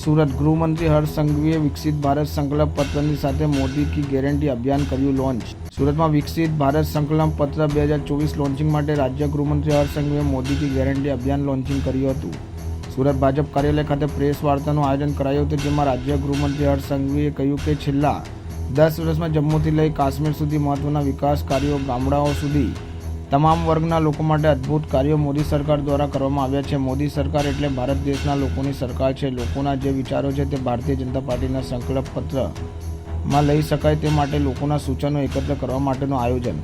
સુરત ગૃહમંત્રી હર્ષ સંઘવીએ વિકસિત ભારત સંકલ્પ પત્રની સાથે મોદી કી ગેરંટી અભિયાન કર્યું લોન્ચ. સુરતમાં વિકસિત ભારત સંકલ્પ પત્ર બે હજાર ચોવીસ લોન્ચિંગ માટે રાજ્ય ગૃહમંત્રી હર્ષ સંઘવીએ મોદી કી ગેરંટી અભિયાન લોન્ચિંગ કર્યું હતું. સુરત ભાજપ કાર્યાલય ખાતે પ્રેસ વાર્તાનું આયોજન કરાયું હતું, જેમાં રાજ્ય ગૃહમંત્રી હર્ષ સંઘવીએ કહ્યું કે છેલ્લા દસ વર્ષમાં જમ્મુથી લઈ કાશ્મીર સુધી મહત્વના વિકાસ કાર્યો ગામડાઓ સુધી તમામ વર્ગના લોકો માટે અદ્ભુત કાર્યો મોદી સરકાર દ્વારા કરવામાં આવ્યા છે. મોદી સરકાર એટલે ભારત દેશના લોકોની સરકાર છે. લોકોના જે વિચારો છે તે ભારતીય જનતા પાર્ટીના સંકલ્પ પત્રમાં લઈ શકાય તે માટે લોકોના સૂચનો એકત્ર કરવા માટેનું આયોજન